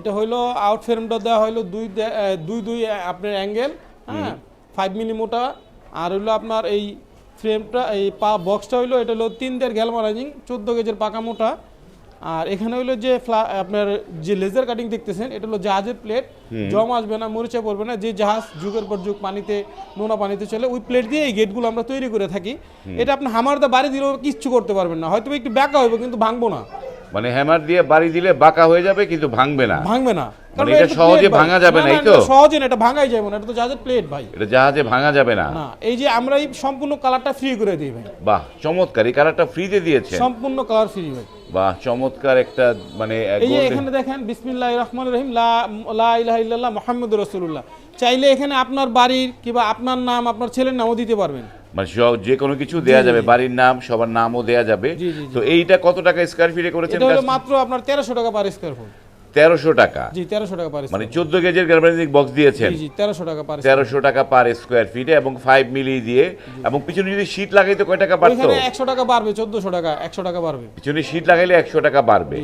এটা হইল আউট ফ্রেমটা দেওয়া হইল দুই দুই দুই আপনার অ্যাঙ্গেল হ্যাঁ? ফাইভ মিলি মোটা আর হইল আপনার এই ফ্রেমটা এই পা বক্সটা হইল এটা হলো তিন দেড় গ্যালমারাইজিং চোদ্দ গেজের পাকা মোটা। আর এখানে হইল যে ফ্লা আপনার যে লেজার কাটিং দেখতেছেন এটা হলো জাহাজের প্লেট জম আসবে না মরিচা পড়বে না যে জাহাজ যুগের পর যুগ পানিতে নোনা পানিতে চলে ওই প্লেট দিয়ে এই গেটগুলো আমরা তৈরি করে থাকি। এটা আপনি হামার দা বাড়ি দিলেও কিচ্ছু করতে পারবেন না। হয়তো একটু ব্যাকা হইব কিন্তু ভাঙবো না। মানে হ্যামার দিয়ে বাড়ি দিলে বাঁকা হয়ে যাবে কিন্তু ভাঙবে না। ভাঙবে না। মানে এটা সহজে ভাঙা যাবে না, তো? সহজে না এটা ভাঙাই যাবে না এটা তো জাহাজের প্লেট ভাই। এটা জাহাজে ভাঙা যাবে না। না এই যে আমরা এই সম্পূর্ণ কালারটা ফ্রি করে দিই ভাই। বাহ চমৎকার এই কালারটা ফ্রিতে দিয়েছে সম্পূর্ণ কালার ফ্রি ভাই। বাহ চমৎকার একটা মানে এই যে এখানে দেখেন বিসমিল্লাহ রহমান রহিম লা লা ইলাহা ইল্লাল্লাহ মুহাম্মদুর রাসূলুল্লাহ। চাইলে এখানে আপনার বাড়ির কিংবা আপনার নাম আপনার ছেলের নামও দিতে পারবেন। মানে যে কোনো কিছু দেয়া যাবে বাড়ির নাম সবার নামও দেয়া যাবে। তো এইটা কত টাকা স্কয়ার ফিটে করেছেন? মাত্র আপনার তেরোশো টাকা পার স্কোয়ার ফুট তেরোশো টাকা। জি তেরোশো টাকা পার মানে চোদ্দ গেজের গ্যালভানিক বক্স দিয়েছেন। জি জি তেরোশো টাকা পার তেরোশো টাকা পার স্কোয়ার ফিটে এবং ফাইভ মিলি দিয়ে এবং পিছনে যদি শীট লাগাইতে কয় টাকা বাড়তো? একশো টাকা বাড়বে চোদ্দশো টাকা একশো টাকা বাড়বে। পিছনে শীট লাগাইলে একশো টাকা বাড়বে।